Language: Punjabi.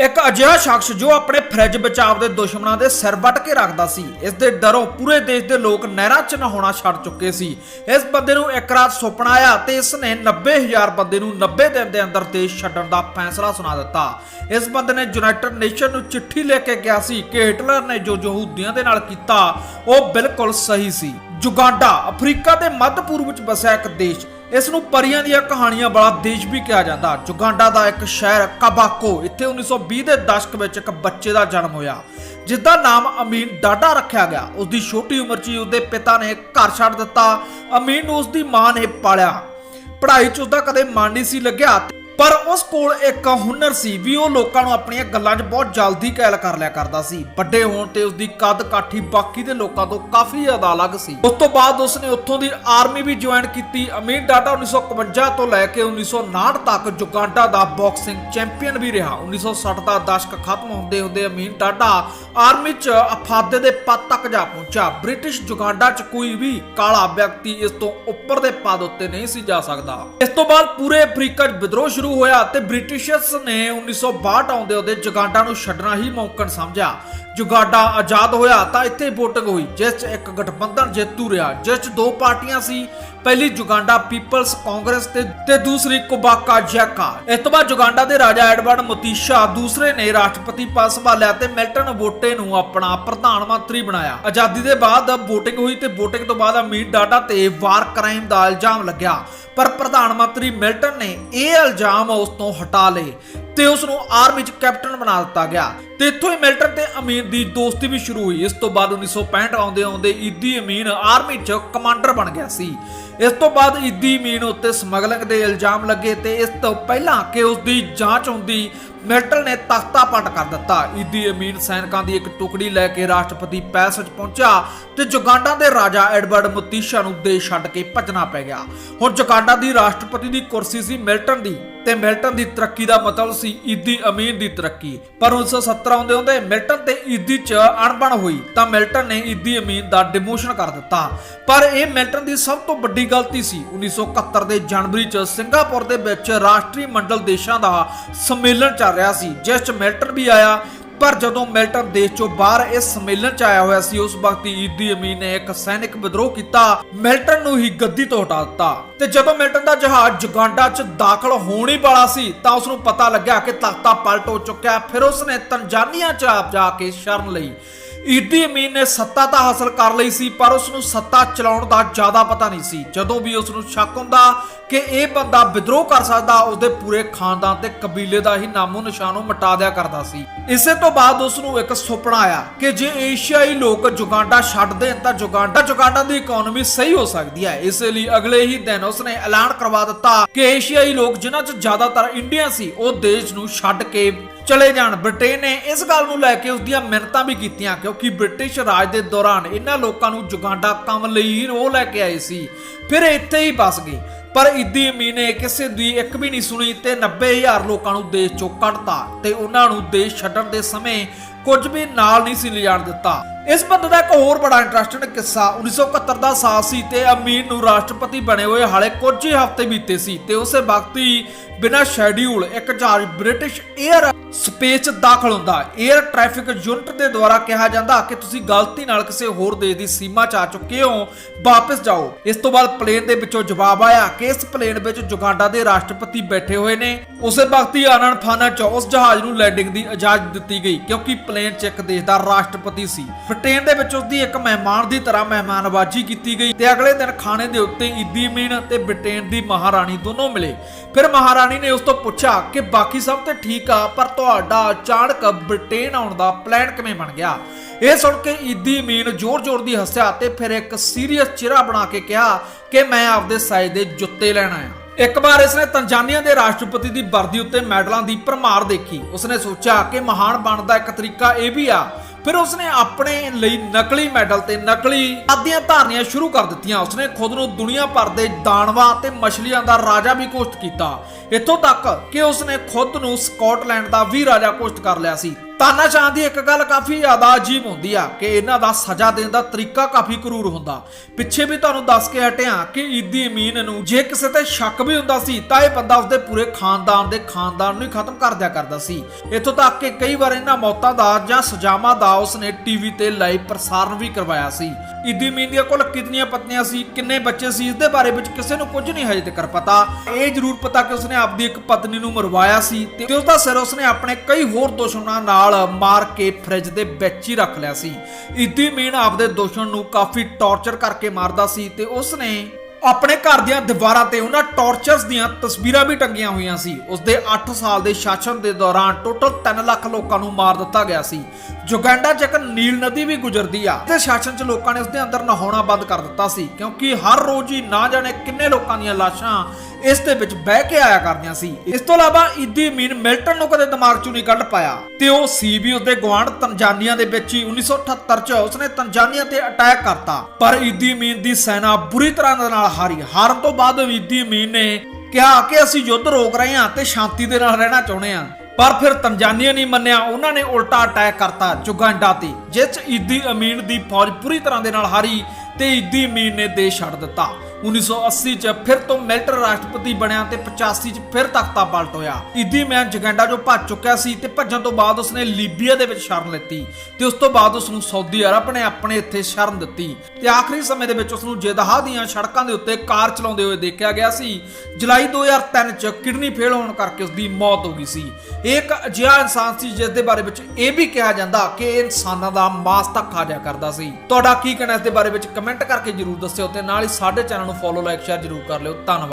ਇੱਕ ਅਜਿਹਾ ਸ਼ਖਸ ਜੋ ਆਪਣੇ ਫਰਿੱਜ ਬਚਾਵ ਦੇ ਦੁਸ਼ਮਣਾਂ ਦੇ ਸਿਰ ਵੱਟ ਕੇ ਰੱਖਦਾ ਸੀ। ਇਸ ਦੇ ਡਰੋਂ ਪੂਰੇ ਦੇਸ਼ ਦੇ ਲੋਕ ਨਹਿਰਾਂ 'ਚ ਨਹਾਉਣਾ ਛੱਡ ਚੁੱਕੇ ਸੀ। ਇਸ ਬੰਦੇ ਨੂੰ ਇੱਕ ਰਾਤ ਸੁਪਨਾ ਆਇਆ ਤੇ ਇਸ ਨੇ 90000 ਬੰਦੇ ਨੂੰ 90 ਦਿਨ ਦੇ ਅੰਦਰ ਦੇਸ਼ ਛੱਡਣ ਦਾ ਫੈਸਲਾ ਸੁਣਾ ਦਿੱਤਾ। ਇਸ ਬੰਦੇ ਨੇ ਯੂਨਾਈਟਿਡ ਨੇਸ਼ਨ ਨੂੰ ਚਿੱਠੀ ਲਿਖ ਕੇ ਕਿਹਾ ਸੀ ਕਿ ਹਿਟਲਰ ਨੇ ਜੋ ਯਹੂਦੀਆਂ ਦੇ ਨਾਲ ਕੀਤਾ, ਉਹ ਬਿਲਕੁਲ ਸਹੀ ਸੀ। ਜੁਗਾਂਡਾ ਅਫਰੀਕਾ ਦੇ ਮੱਧ ਪੂਰਬ ਵਿੱਚ ਵਸਿਆ ਇੱਕ ਦੇਸ਼ ਇਸ ਨੂੰ ਪਰੀਆਂ ਦੀਆਂ ਕਹਾਣੀਆਂ ਵਾਲਾ ਦੇਸ਼ ਵੀ ਕਿਹਾ ਜਾਂਦਾ। ਜੁਗਾਂਡਾ ਦਾ ਇੱਕ ਸ਼ਹਿਰ, ਕਬਾਕੋ, ਇੱਥੇ 1920 ਦੇ ਦਸ਼ਕ ਵਿੱਚ ਇੱਕ ਬੱਚੇ ਦਾ ਜਨਮ ਹੋਇਆ। ਜਿਸ ਦਾ ਨਾਮ ਅਮੀਨ ਡਾਡਾ ਰੱਖਿਆ ਗਿਆ। ਉਸ ਦੀ ਛੋਟੀ ਉਮਰ 'ਚ ਹੀ ਉਸਦੇ ਪਿਤਾ ਨੇ ਘਰ ਛੱਡ ਦਿੱਤਾ। ਅਮੀਨ ਨੂੰ ਉਸ ਦੀ ਮਾਂ ਨੇ ਪਾਲਿਆ। ਪੜ੍ਹਾਈ 'ਚ ਉਸਦਾ ਕਦੇ ਮਨ ਨਹੀਂ ਸੀ ਲੱਗਿਆ ਪਰ ਉਸ ਕੋਲ ਇੱਕ ਹੁਨਰ ਸੀ ਵੀ ਉਹ ਲੋਕਾਂ ਨੂੰ ਆਪਣੀਆਂ ਗੱਲਾਂ 'ਚ ਬਹੁਤ ਜਲਦੀ ਕੈਲ ਕਰ ਲਿਆ ਕਰਦਾ ਸੀ। ਵੱਡੇ ਹੋਣ ਤੇ ਉਸ ਦੀ ਕੱਦ ਕਾਠੀ ਬਾਕੀ ਦੇ ਲੋਕਾਂ ਤੋਂ ਕਾਫੀ ਜ਼ਿਆਦਾ ਅਲੱਗ ਸੀ। ਉਸ ਤੋਂ ਬਾਅਦ ਉਸ ਨੇ ਉੱਥੋਂ ਦੀ ਆਰਮੀ ਵੀ ਜੁਆਇਨ ਕੀਤੀ। ਅਮੀਰ ਡਾਟਾ 1951 ਤੋਂ ਲੈ ਕੇ 1959 ਤੱਕ ਜੁਗਾਂਡਾ ਦਾ ਬਾਕਸਿੰਗ ਚੈਂਪੀਅਨ ਵੀ ਰਿਹਾ। 1960 ਦਾ ਦਸ਼ਕ ਖਤਮ ਹੁੰਦੇ ਹੁੰਦੇ ਅਮੀਰ ਡਾਟਾ ਆਰਮੀ 'ਚ ਅਫਾਦੇ ਦੇ ਪਦ ਤੱਕ ਜਾ ਪਹੁੰਚਾ। ਬ੍ਰਿਟਿਸ਼ ਜੁਗਾਂਡਾ 'ਚ ਕੋਈ ਵੀ ਕਾਲਾ ਵਿਅਕਤੀ ਇਸ ਤੋਂ ਉੱਪਰ ਦੇ ਪਦ ਉੱਤੇ ਨਹੀਂ ਸੀ ਜਾ ਸਕਦਾ। ਇਸ ਤੋਂ ਬਾਅਦ ਪੂਰੇ ਅਫਰੀਕਾ 'ਚ ਵਿਦਰੋਹ ਸ਼ੁਰੂ ਹੋਇਆ ਤੇ ਬ੍ਰਿਟਿਸ਼ਰਸ ਨੇ 1962 ਆਉਂਦੇ ਉਹਦੇ ਜੁਗਾਂਡਾ ਨੂੰ ਛੱਡਣਾ ਹੀ ਮੌਕਣ ਸਮਝਿਆ। ਜੁਗਾਡਾ ਆਜ਼ਾਦ ਹੋਇਆ ਤਾਂ ਇੱਥੇ ਵੋਟਿੰਗ ਹੋਈ, ਜਿਸ 'ਚ ਇੱਕ ਗਠਬੰਧਨ ਜੇਤੂ ਰਿਹਾ, ਜਿਸ 'ਚ ਦੋ ਪਾਰਟੀਆਂ ਸੀ ਪਹਿਲੀ ਜੁਗਾਂਡਾ ਪੀਪਲਸ ਕਾਂਗਰਸ ਤੇ ਤੇ ਦੂਸਰੀ ਕੁਬਾਕਾ ਜੈਕਾ। ਇਸ ਤੋਂ ਬਾਅਦ ਜੁਗਾਂਡਾ ਦੇ ਰਾਜਾ ਐਡਵਰਡ ਮਤੀਸ਼ਾ ਦੂਸਰੇ ਨੇ ਰਾਸ਼ਟਰਪਤੀ ਪਦ ਸੰਭਾਲਿਆ ਤੇ ਮਿਲਟਨ ਵੋਟੇ ਨੂੰ ਆਪਣਾ ਪ੍ਰਧਾਨ ਮੰਤਰੀ ਬਣਾਇਆ। ਆਜ਼ਾਦੀ ਦੇ ਬਾਅਦ VOTING ਹੋਈ ਤੇ VOTING ਤੋਂ ਬਾਅਦ ਅਮੀਰ ਡਾਟਾ ਤੇ ਵਾਰ ਕ੍ਰਾਈਮ ਦਾ ਇਲਜ਼ਾਮ ਲੱਗਿਆ। ਪਰ ਪ੍ਰਧਾਨ ਮੰਤਰੀ ਮਿਲਟਨ ਨੇ ਇਹ ਇਲਜ਼ਾਮ ਉਸ ਤੋਂ ਹਟਾ ਲਏ। ਤੇ ਉਸ ਨੂੰ ਆਰਮੀ 'ਚ ਕੈਪਟਨ ਬਣਾ ਦਿੱਤਾ ਗਿਆ। ਤੇ ਇੱਥੋਂ ਹੀ ਮਿਲਟਨ ਤੇ ਅਮੀਨ ਦੀ ਦੋਸਤੀ ਵੀ ਸ਼ੁਰੂ ਹੋਈ। ਇਸ ਤੋਂ ਬਾਅਦ 1965 ਆਉਂਦੇ ਆਉਂਦੇ ਈਦੀ ਅਮੀਨ ਆਰਮੀ 'ਚ ਕਮਾਂਡਰ ਬਣ ਗਿਆ ਸੀ। ਇਸ ਤੋਂ ਬਾਅਦ ਈਦੀ ਅਮੀਨ ਉੱਤੇ ਸਮਗਲਿੰਗ ਦੇ ਇਲਜ਼ਾਮ ਲੱਗੇ ਤੇ ਇਸ ਤੋਂ ਪਹਿਲਾਂ ਕਿ ਉਸ ਦੀ ਜਾਂਚ ਹੁੰਦੀ ਮਿਲਟਨ ਨੇ ਤਖਤਾ ਪਲਟ ਕਰ ਦਿੱਤਾ। ਈਦੀ ਅਮੀਨ ਸੈਨਿਕਾਂ ਦੀ ਇੱਕ ਟੁਕੜੀ ਲੈ ਕੇ ਰਾਸ਼ਟਰਪਤੀ ਪੈਲਸ ਵਿੱਚ ਪਹੁੰਚਿਆ ਤੇ ਜੁਗਾਂਡਾ ਦੇ ਰਾਜਾ ਐਡਵਰਡ ਮਤੀਸ਼ਾ ਨੂੰ ਦੇਸ਼ ਛੱਡ ਕੇ ਭੱਜਣਾ ਪੈ ਗਿਆ। ਹੁਣ ਜੁਗਾਂਡਾ ਦੀ ਰਾਸ਼ਟਰਪਤੀ ਦੀ ਕੁਰਸੀ ਸੀ ਮਿਲਟਨ ਦੀ ਤੇ ਮਿਲਟਨ ਦੀ ਤਰੱਕੀ ਦਾ ਮਤਲਬ ਸੀ ਈਦੀ ਅਮੀਨ ਦੀ ਤਰੱਕੀ। ਪਰ 1970 ਆਉਂਦੇ ਆਉਂਦੇ ਮਿਲਟਨ ਤੇ ਈਦੀ ਚ ਅਣਬਣ ਹੋਈ ਤਾਂ ਮਿਲਟਨ ਨੇ ਈਦੀ ਅਮੀਨ ਦਾ ਡਿਮੋਸ਼ਨ ਕਰ ਦਿੱਤਾ। ਪਰ ਇਹ ਮਿਲਟਨ ਦੀ ਸਭ ਤੋਂ ਵੱਡੀ ਗਲਤੀ ਸੀ। 1971 ਦੇ ਜਨਵਰੀ ਚ ਸਿੰਗਾਪੁਰ ਦੇ ਵਿੱਚ ਰਾਸ਼ਟਰੀ ਮੰਡਲ ਦੇਸ਼ਾਂ ਦਾ ਸੰਮੇਲਨ ਚੱਲ ਰਿਹਾ ਸੀ, ਜਿਸ ਚ ਮਿਲਟਨ ਵੀ ਆਇਆ। ਪਰ ਜਦੋਂ ਮਿਲਟਨ ਦੇਸ਼ ਚੋਂ ਬਾਹਰ ਇਸ ਸੰਮੇਲਨ ਚ ਆਇਆ ਹੋਇਆ ਸੀ, ਉਸ ਵਕਤ ਈਦੀ ਅਮੀਨ ਨੇ ਇੱਕ ਸੈਨਿਕ ਵਿਦਰੋਹ ਕੀਤਾ, ਮਿਲਟਨ ਨੂੰ ਹੀ ਗੱਦੀ ਤੋਂ ਹਟਾ ਦਿੱਤਾ। ਤੇ ਜਦੋਂ ਮਿਲਟਨ ਦਾ ਜਹਾਜ਼ ਜੁਗਾਂਡਾ ਚ ਦਾਖਲ ਹੋਣ ਹੀ ਵਾਲਾ ਸੀ, ਤਾਂ ਉਸ ਨੂੰ ਪਤਾ ਲੱਗਿਆ ਕਿ ਤਖਤਾ ਪਲਟ ਹੋ ਚੁੱਕਿਆ ਫਿਰ ਉਸ ਨੇ ਤੰਜਾਨੀਆ ਚ ਆਪ ਜਾ ਕੇ ਸ਼ਰਨ ਲਈ। ਈਦੀ ਅਮੀਨ ਨੇ ਸੱਤਾ ਤਾਂ ਹਾਸਲ ਕਰ ਲਈ ਸੀ, ਪਰ ਉਸ ਨੂੰ ਸੱਤਾ ਚਲਾਉਣ ਦਾ ਜ਼ਿਆਦਾ ਪਤਾ ਨਹੀਂ ਸੀ। ਜਦੋਂ ਵੀ ਉਸ ਨੂੰ ਸ਼ੱਕ ਹੁੰਦਾ ਕਿ ਇਹ ਬੰਦਾ ਵਿਦਰੋਹ ਕਰ ਸਕਦਾ, ਉਸਦੇ ਪੂਰੇ ਖਾਨਦਾਨ ਤੇ ਕਬੀਲੇ ਦਾ ਹੀ ਨਾਮੋ ਨਿਸ਼ਾਨੋ ਮਿਟਾ ਦਿਆ ਕਰਦਾ ਸੀ। ਇਸੇ ਤੋਂ ਬਾਅਦ ਉਸ ਨੂੰ ਇੱਕ ਸੁਪਨਾ ਆਇਆ ਕਿ ਜੇ ਏਸ਼ੀਆਈ ਲੋਕ ਜੁਗਾਂਡਾ ਛੱਡ ਦੇਣ, ਤਾਂ ਜੁਗਾਂਡਾ ਜੁਗਾਂਡਾ ਦੀ ਇਕਨੋਮੀ ਸਹੀ ਹੋ ਸਕਦੀ ਹੈ। ਇਸੇ ਲਈ ਅਗਲੇ ਹੀ ਦਿਨ ਉਸ ਨੇ ਐਲਾਨ ਕਰਵਾ ਦਿੱਤਾ ਕਿ ਏਸ਼ੀਆਈ ਲੋਕ ਜਿਨ੍ਹਾਂ 'ਚ ਜ਼ਿਆਦਾਤਰ ਇੰਡੀਆ ਸੀ, ਉਹ ਦੇਸ਼ ਨੂੰ ਛੱਡ ਕੇ ਚਲੇ ਜਾਣ। ਬ੍ਰਿਟੇਨ ਨੇ ਇਸ ਗੱਲ ਨੂੰ ਲੈ ਕੇ ਉਸ ਦੀਆਂ ਮਿਹਨਤਾਂ ਵੀ ਕੀਤੀਆਂ, ਕਿਉਂਕਿ ਬ੍ਰਿਟਿਸ਼ ਰਾਜ ਦੇ ਦੌਰਾਨ ਇਹਨਾਂ ਲੋਕਾਂ ਨੂੰ ਜੁਗਾਂਡਾ ਕੰਮ ਲਈ ਉਹ ਲੈ ਕੇ ਆਏ ਸੀ। ਫਿਰ ਇੱਥੇ ਹੀ ਬਸ ਗਏ। ਪਰ ਇਦੀ ਅਮੀਨ ਨੇ ਕਿਸੇ ਦੀ ਇੱਕ ਵੀ ਨਹੀਂ ਸੁਣੀ ਤੇ 90000 ਲੋਕਾਂ ਨੂੰ ਦੇਸ਼ ਚੋਂ ਕੱਢਤਾ ਤੇ ਉਹਨਾਂ ਨੂੰ ਦੇਸ਼ ਛੱਡਣ ਦੇ ਸਮੇਂ ਕੁਝ ਵੀ ਨਾਲ ਨਹੀਂ ਸੀ ਲਿਜਾਣ ਦਿੱਤਾ। ਇਸ ਬੰਦੇ ਦਾ ਇੱਕ ਹੋਰ ਬੜਾ ਇੰਟਰਸਟਿੰਗ ਕਿੱਸਾ 1971 ਦਾ ਸਾਲ ਸੀ ਤੇ ਅਮੀਰ ਨੂੰ ਰਾਸ਼ਟਰਪਤੀ ਬਣੇ ਹੋਏ ਹਾਲੇ ਕੁਝ ਹੀ ਹਫ਼ਤੇ ਬੀਤੇ ਸੀ ਤੇ ਉਸੇ ਵਕਤ ਹੀ ਬਿਨਾਂ ਸ਼ੈਡਿਊਲ ਇੱਕ ਜਹਾਜ਼ ਬ੍ਰਿਟਿਸ਼ 에ਅਰ ਸਪੇਸ 'ਚ ਦਾਖਲ ਹੁੰਦਾ। 에ਅਰ ਟ੍ਰੈਫਿਕ ਯੂਨਿਟ ਦੇ ਦੁਆਰਾ ਕਿਹਾ ਜਾਂਦਾ ਕਿ ਤੁਸੀਂ ਗਲਤੀ ਨਾਲ ਕਿਸੇ ਹੋਰ ਦੇਸ਼ ਦੀ ਸੀਮਾ 'ਚ ਆ ਚੁੱਕੇ ਹੋ, ਵਾਪਸ ਜਾਓ। ਇਸ ਤੋਂ ਬਾਅਦ ਪਲੇਨ ਦੇ ਵਿੱਚੋਂ ਜਵਾਬ ਆਇਆ ਕਿ ਇਸ ਪਲੇਨ ਵਿੱਚ ਜੁਗਾਂਡਾ ਦੇ ਰਾਸ਼ਟਰਪਤੀ ਬੈਠੇ ਹੋਏ ਨੇ। ਉਸੇ ਵਕਤ ਹੀ ਆਨੰਦ ਫਾਨਾ 'ਚ ਉਸ ਜਹਾਜ਼ ਨੂੰ ਲੈਂਡਿੰਗ ਦੀ ਇਜਾਜ਼ਤ ਦਿੱਤੀ ਗਈ, ਕਿਉਂਕਿ ਪਲੇਨ 'ਚ ਇੱਕ ਦੇਸ਼ ਦਾ ਰਾਸ਼ਟਰਪਤੀ ਸੀ। ਬ੍ਰਿਟੇਨ ਦੇ ਵਿੱਚ ਉਸ ਦੀ ਇੱਕ ਮਹਿਮਾਨ ਦੀ ਤਰ੍ਹਾਂ ਮਹਿਮਾਨਵਾਜੀ ਕੀਤੀ ਗਈ ਤੇ ਅਗਲੇ ਦਿਨ ਖਾਣੇ ਦੇ ਉੱਤੇ ਈਦੀ ਅਮੀਨ ਤੇ ਬ੍ਰਿਟੇਨ ਦੀ ਮਹਾਰਾਣੀ ਦੋਨੋਂ ਮਿਲੇ। ਫਿਰ ਮਹਾਰਾਣੀ ਨੇ ਉਸ ਤੋਂ ਪੁੱਛਿਆ ਕਿ ਬਾਕੀ ਸਭ ਤੇ ਠੀਕ ਆ, ਪਰ ਤੁਹਾਡਾ ਅਚਾਨਕ ਬ੍ਰਿਟੇਨ ਆਉਣ ਦਾ ਪਲਾਨ ਕਿਵੇਂ ਬਣ ਗਿਆ? ਇਹ ਸੁਣ ਕੇ ਈਦੀ ਅਮੀਨ ਜ਼ੋਰ-ਜ਼ੋਰ ਦੀ ਹੱਸਿਆ ਤੇ ਫਿਰ ਇੱਕ ਸੀਰੀਅਸ ਚਿਹਰਾ ਬਣਾ ਕੇ ਕਿਹਾ ਕਿ ਮੈਂ ਆਪਦੇ ਸਾਈਜ਼ ਦੇ ਜੁੱਤੇ ਲੈਣ ਆਇਆ। ਇੱਕ ਵਾਰ ਇਸਨੇ ਤੰਜਾਨੀਆ ਦੇ ਰਾਸ਼ਟਰਪਤੀ ਦੀ ਵਰਦੀ ਉੱਤੇ ਮੈਡਲਾਂ ਦੀ ਭਰਮਾਰ ਦੇਖੀ। ਉਸਨੇ ਸੋਚਿਆ ਕਿ ਮਹਾਨ ਬਣਨ ਦਾ ਇੱਕ ਤਰੀਕਾ ਇਹ ਵੀ ਆ ਫਿਰ ਉਸਨੇ ਆਪਣੇ ਲਈ ਨਕਲੀ ਮੈਡਲ ਤੇ ਨਕਲੀ ਆਦੀਆਂ ਧਾਰਨੀਆਂ ਸ਼ੁਰੂ ਕਰ ਦਿੱਤੀਆਂ। ਉਸਨੇ ਖੁਦ ਨੂੰ ਦੁਨੀਆ ਭਰ ਦੇ ਦਾਨਵਾਂ ਤੇ ਮਛਲੀਆਂ ਦਾ ਰਾਜਾ ਵੀ ਘੋਸ਼ਿਤ ਕੀਤਾ। ਇੱਥੋਂ ਤੱਕ ਕਿ ਉਸਨੇ ਖੁਦ ਨੂੰ ਸਕਾਟਲੈਂਡ ਦਾ ਵੀ ਰਾਜਾ ਘੋਸ਼ਿਤ ਕਰ ਲਿਆ ਸੀ। ਤਾਨਾਸ਼ਾਹ ਦੀ ਇੱਕ ਗੱਲ ਕਾਫੀ ਜ਼ਿਆਦਾ ਅਜੀਬ ਹੁੰਦੀ ਆ ਕਿ ਇਹਨਾਂ ਦਾ ਸਜ਼ਾ ਦੇਣ ਦਾ ਤਰੀਕਾ ਕਾਫੀ ਕਰੂਰ ਹੁੰਦਾ। ਪਿੱਛੇ ਵੀ ਤੁਹਾਨੂੰ ਦੱਸ ਕੇ ਹਟਿਆ ਕਿ ਈਦੀ ਅਮੀਨ ਨੂੰ ਜੇ ਕਿਸੇ ਤੇ ਸ਼ੱਕ ਵੀ ਹੁੰਦਾ ਸੀ, ਤਾਂ ਇਹ ਬੰਦਾ ਉਸਦੇ ਪੂਰੇ ਖਾਨਦਾਨ ਦੇ ਖਾਨਦਾਨ ਨੂੰ ਹੀ ਖਤਮ ਕਰ ਦਿਆ ਕਰਦਾ ਸੀ। ਇੱਥੋਂ ਤੱਕ ਕਿ ਕਈ ਵਾਰ ਇਹਨਾਂ ਮੌਤਾਂ ਦਾ ਜਾਂ ਸਜ਼ਾਵਾਂ ਦਾ ਉਸਨੇ ਟੀਵੀ ਤੇ ਲਾਈਵ ਪ੍ਰਸਾਰਣ ਵੀ ਕਰਵਾਇਆ ਸੀ। ਈਦੀ ਅਮੀਨ ਦੀਆਂ ਕੋਲ ਕਿੰਨੀਆਂ ਪਤਨੀਆਂ ਸੀ, ਕਿੰਨੇ ਬੱਚੇ ਸੀ ਇਸ ਦੇ ਬਾਰੇ ਵਿੱਚ ਕਿਸੇ ਨੂੰ ਕੁਝ ਨਹੀਂ ਹਜੇ ਤੱਕ ਪਤਾ। ਇਹ ਜ਼ਰੂਰ ਪਤਾ ਕਿ ਉਸਨੇ ਆਪਦੀ ਇੱਕ ਪਤਨੀ ਨੂੰ ਮਰਵਾਇਆ ਸੀ ਤੇ ਉਸ ਸਿਰ ਉਸਨੇ ਆਪਣੇ ਕਈ ਹੋਰ ਦੁਸ਼ਮਣਾਂ ਨਾਲ ਮਾਰ ਕੇ ਫ੍ਰਿਜ ਦੇ ਵਿੱਚ ਹੀ ਰੱਖ ਲਿਆ ਸੀ। ਈਦੀ ਅਮੀਨ ਆਪਦੇ ਦੁਸ਼ਮਣ ਨੂੰ ਕਾਫੀ ਟੌਰਚਰ ਕਰਕੇ ਮਾਰਦਾ ਸੀ ਤੇ ਉਸਨੇ ਆਪਣੇ ਘਰ ਦੀਆਂ ਦੀਵਾਰਾਂ ਤੇ ਉਹਨਾਂ ਟੌਰਚਰਸ ਦੀਆਂ ਤਸਵੀਰਾਂ ਵੀ ਟੰਗੀਆਂ ਹੋਈਆਂ ਸੀ। ਉਸਦੇ 8 ਸਾਲ ਦੇ ਸ਼ਾਸਨ ਦੇ ਦੌਰਾਨ ਟੋਟਲ 3 ਲੱਖ ਲੋਕਾਂ ਨੂੰ ਮਾਰ ਦਿੱਤਾ ਗਿਆ ਸੀ। ਜੁਗੈਂਡਾ ਚ ਇੱਕ ਨੀਲ ਨਦੀ ਵੀ ਗੁਜ਼ਰਦੀ ਆ ਤੇ ਸ਼ਾਸਨ ਚ ਲੋਕਾਂ ਨੇ ਉਸਦੇ ਅੰਦਰ ਨਹਾਉਣਾ ਬੰਦ ਕਰ ਦਿੱਤਾ ਸੀ, ਕਿਉਂਕਿ ਹਰ ਰੋਜ਼ ਹੀ ਨਾ ਜਾਣੇ ਕਿੰਨੇ ਲੋਕਾਂ ਦੀਆਂ ਲਾਸ਼ਾਂ ਇਸ ਦੇ ਵਿੱਚ ਬਹਿ ਕੇ ਆਇਆ ਕਰਦੀਆਂ ਸੀ। ਇਸ ਤੋਂ ਇਲਾਵਾ ਈਦੀ ਅਮੀਨ ਮਿਲਟਨ ਨੂੰ ਕਦੇ ਦਿਮਾਗ ਚੋਂ ਨਹੀਂ ਕੱਢ ਪਾਇਆ ਤੇ ਉਹ ਸੀ ਵੀ ਉਸਦੇ ਗਵਾਂਢ ਤਨਜਾਨੀਆ ਦੇ ਵਿੱਚ ਹੀ 1978 ਚ ਉਸਨੇ ਤੰਜਾਨੀਆ ਤੇ ਅਟੈਕ ਕਰਤਾ। ਪਰ ਈਦੀ ਅਮੀਨ ਦੀ ਸੈਨਾ ਬੁਰੀ ਤਰ੍ਹਾਂ ਦੇ ਨਾਲ ਹਾਰੀ। ਹਾਰਨ ਤੋਂ ਬਾਅਦ ਈਦੀ ਅਮੀਨ ਨੇ ਕਿਹਾ ਕਿ ਅਸੀਂ ਯੁੱਧ ਰੋਕ ਰਹੇ ਹਾਂ ਤੇ ਸ਼ਾਂਤੀ ਦੇ ਨਾਲ ਰਹਿਣਾ ਚਾਹੁੰਦੇ ਹਾਂ। ਪਰ ਫਿਰ ਤੰਜਾਨੀਆ ਨਹੀਂ ਮੰਨਿਆ, ਉਹਨਾਂ ਨੇ ਉਲਟਾ ਅਟੈਕ ਕਰਤਾ ਚੁਗਾਂਡਾ ਤੇ ਜਿਸ 'ਚ ਈਦੀ ਅਮੀਨ ਦੀ ਫੌਜ ਪੂਰੀ ਤਰ੍ਹਾਂ ਦੇ ਨਾਲ ਹਾਰੀ ਤੇ ਈਦੀ ਅਮੀਨ ਨੇ ਦੇਸ਼ ਛੱਡ ਦਿੱਤਾ। 1980 ਚ ਫਿਰ ਤੋਂ ਮਿਲਟਰ ਰਾਸ਼ਟਰਪਤੀ ਬਣਿਆ ਤੇ 85 ਚ ਫਿਰ ਤਖਤਾ ਪਲਟ ਹੋਇਆ। ਈਦੀ ਅਮੀਨ ਜਗੈਂਡਾ ਜੋ ਭੱਜ ਚੁੱਕਿਆ ਸੀ ਤੇ ਭੱਜਣ ਤੋਂ ਬਾਅਦ ਉਸਨੇ ਲੀਬੀਆ ਦੇ ਵਿੱਚ ਸ਼ਰਨ ਲਿੱਤੀ ਤੇ ਉਸ ਤੋਂ ਬਾਅਦ ਉਸ ਨੂੰ ਸਾਊਦੀ ਅਰਬ ਨੇ ਆਪਣੇ ਇੱਥੇ ਸ਼ਰਨ ਦਿੱਤੀ ਤੇ ਆਖਰੀ ਸਮੇਂ ਦੇ ਵਿੱਚ ਉਸ ਨੂੰ ਜੇਦਾਹ ਦੀਆਂ ਸੜਕਾਂ ਦੇ ਉੱਤੇ ਕਾਰ ਚਲਾਉਂਦੇ ਹੋਏ ਦੇਖਿਆ ਗਿਆ ਸੀ। ਜੁਲਾਈ 2003 ਚ ਕਿਡਨੀ ਫੇਲ ਹੋਣ ਕਰਕੇ ਉਸ ਦੀ ਮੌਤ ਹੋ ਗਈ ਸੀ। ਇਹ ਇੱਕ ਅਜਿਹਾ ਇਨਸਾਨ ਸੀ ਜਿਸ ਦੇ ਬਾਰੇ ਵਿੱਚ ਇਹ ਵੀ ਕਿਹਾ ਜਾਂਦਾ ਕਿ ਇਹ ਇਨਸਾਨਾਂ ਦਾ ਮਾਸ ਤੱਕ ਖਾ ਜਾ ਕਰਦਾ ਸੀ। ਤੁਹਾਡਾ ਕੀ ਕਹਿਣਾ ਇਸ ਦੇ ਬਾਰੇ ਵਿੱਚ ਕਮੈਂਟ ਕਰਕੇ ਜਰੂਰ ਦੱਸਿਓ ਤੇ ਨਾਲ ਹੀ ਸਾਡੇ ਚੈਨਲ ਨੂੰ ਫੋਲੋ ਲਾਈਕ ਸ਼ੇਅਰ ਜਰੂਰ ਕਰ ਲਿਓ। ਧੰਨਵਾਦ।